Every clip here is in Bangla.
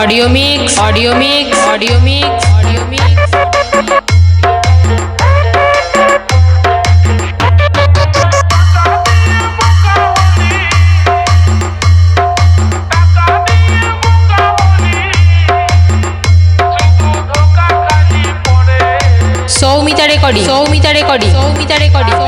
audio mix audio mix audio mix audio mix Soumita recording Soumita recording Soumita recording Soumita recording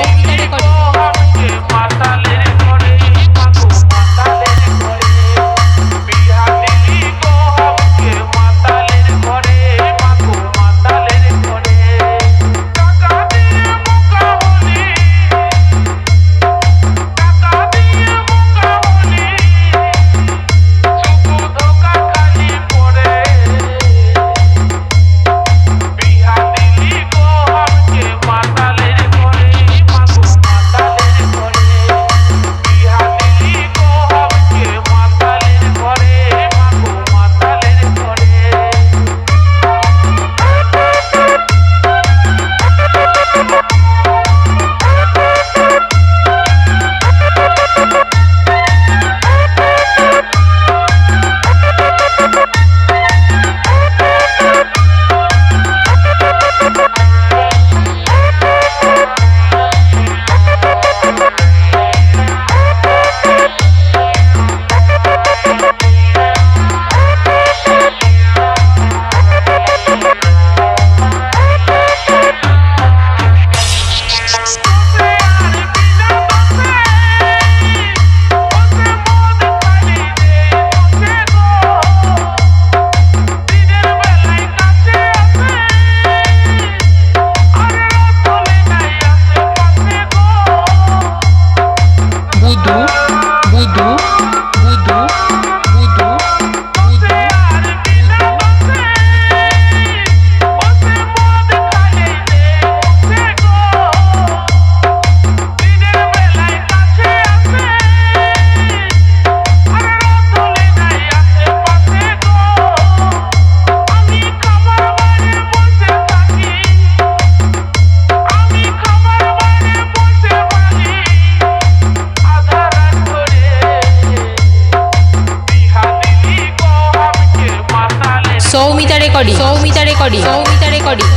recording Soumita recording Soumita recording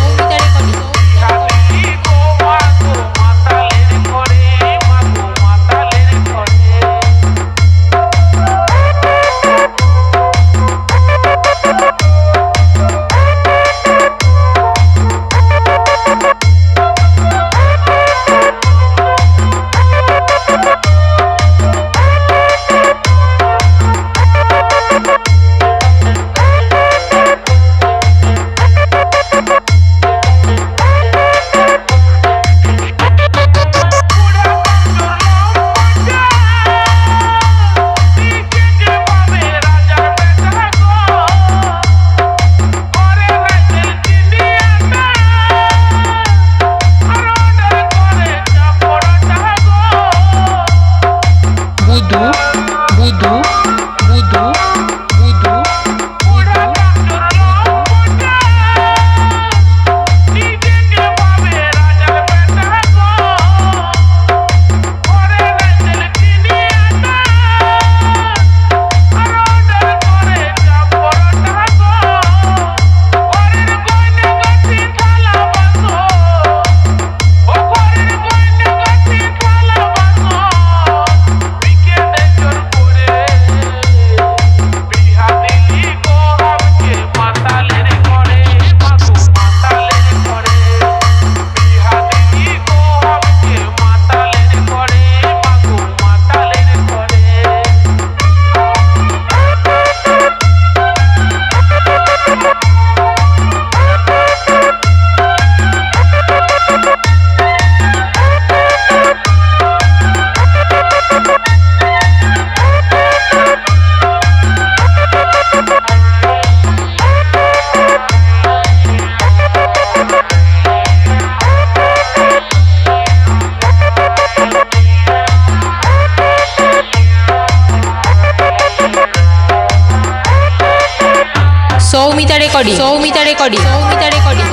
recording Soumita recording Soumita recording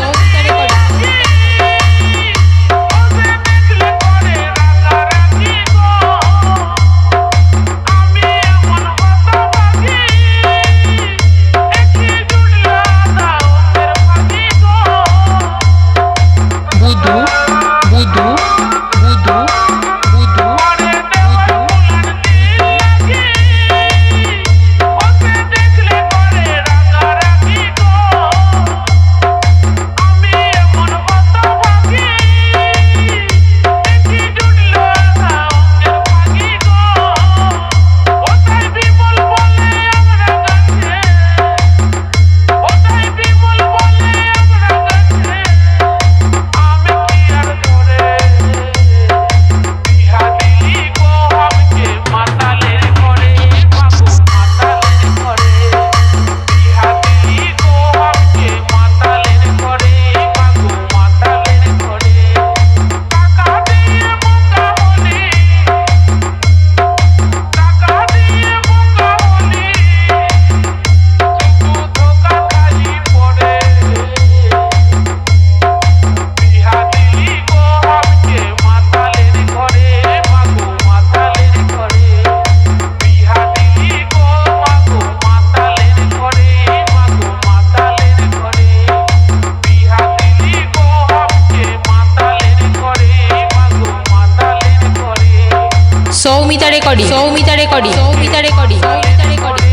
Soumita recording Soumita recording Soumita recording Soumita recording